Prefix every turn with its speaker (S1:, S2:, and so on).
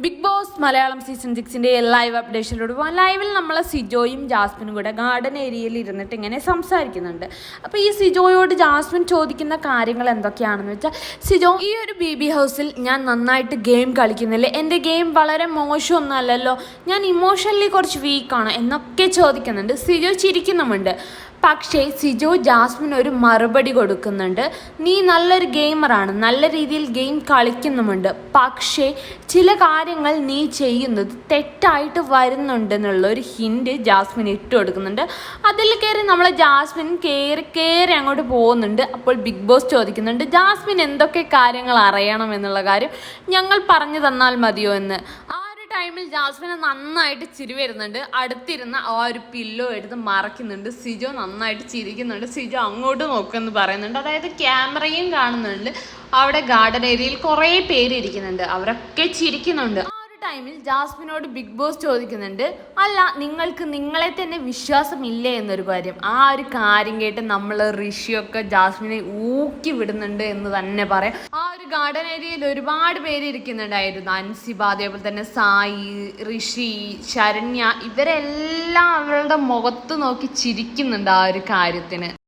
S1: Big boss Malayalam season സിക്സിന്റെ live അപ്ഡേഷനിലൂടെ പോകാം. ലൈവിൽ നമ്മൾ സിജോയും ജാസ്മിനും കൂടെ ഗാർഡൻ ഏരിയയിൽ ഇരുന്നിട്ട് ഇങ്ങനെ സംസാരിക്കുന്നുണ്ട്. അപ്പോൾ ഈ സിജോയോട് ജാസ്മിൻ ചോദിക്കുന്ന കാര്യങ്ങൾ എന്തൊക്കെയാണെന്ന് വെച്ചാൽ സിജോ ഈ ഒരു ബി ബി ഹൗസിൽ ഞാൻ നന്നായിട്ട് ഗെയിം കളിക്കുന്നില്ലേ? എന്റെ ഗെയിം വളരെ മോശമൊന്നുമല്ലല്ലോ ഞാൻ ഇമോഷണലി കുറച്ച് വീക്കാണ് എന്നൊക്കെ ചോദിക്കുന്നുണ്ട്. സിജോ ചിരിക്കുന്നുമുണ്ട്. പക്ഷേ സിജോ ജാസ്മിൻ ഒരു മറുപടി കൊടുക്കുന്നുണ്ട്. നീ നല്ലൊരു ഗെയിമറാണ്. നല്ല രീതിയിൽ ഗെയിം കളിക്കുന്നുമുണ്ട്. പക്ഷേ ചില കാര്യങ്ങൾ നീ ചെയ്യുന്നത് തെറ്റായിട്ട് വരുന്നുണ്ടെന്നുള്ള ഒരു ഹിൻഡ് ജാസ്മിൻ ഇട്ട് കൊടുക്കുന്നുണ്ട്. അതിൽ കയറി നമ്മൾ ജാസ്മിൻ കയറി കയറി അങ്ങോട്ട് പോകുന്നുണ്ട്. അപ്പോൾ ബിഗ് ബോസ് ചോദിക്കുന്നുണ്ട് ജാസ്മിൻ എന്തൊക്കെ കാര്യങ്ങൾ അറിയണം എന്നുള്ള കാര്യം ഞങ്ങൾ പറഞ്ഞു തന്നാൽ മതിയോ എന്ന്? ടൈമിൽ ജാസ്മിന് നന്നായിട്ട് ചിരി വരുന്നുണ്ട്. അടുത്തിരുന്ന ആ ഒരു പില്ലോ എടുത്ത് മറക്കുന്നുണ്ട് സിജോ നന്നായിട്ട് ചിരിക്കുന്നുണ്ട്. സിജോ അങ്ങോട്ട് നോക്കുമെന്ന് പറയുന്നുണ്ട്. അതായത് ക്യാമറയും കാണുന്നുണ്ട്. അവിടെ ഗാർഡൻ ഏരിയയിൽ കുറേ പേര് ഇരിക്കുന്നുണ്ട്. അവരൊക്കെ ചിരിക്കുന്നുണ്ട്. ടൈമിൽ ജാസ്മിനോട് ബിഗ് ബോസ് ചോദിക്കുന്നുണ്ട്. അല്ല നിങ്ങൾക്ക് നിങ്ങളെ തന്നെ വിശ്വാസമില്ലേ? എന്നൊരു കാര്യം. ആ ഒരു കാര്യം കേട്ട് നമ്മൾ ഋഷിയൊക്കെ ജാസ്മിനെ ഊക്കി വിടുന്നുണ്ട് എന്ന് തന്നെ പറയാം. ആ ഗാർഡൻ ഏരിയയിൽ ഒരുപാട് പേര് ഇരിക്കുന്നുണ്ടായിരുന്നു. അൻസിബ അതേപോലെ തന്നെ സായി ഋഷി ശരണ്യ ഇവരെല്ലാം അവളുടെ മുഖത്ത് നോക്കി ചിരിക്കുന്നുണ്ട് ആ ഒരു കാര്യത്തിന്.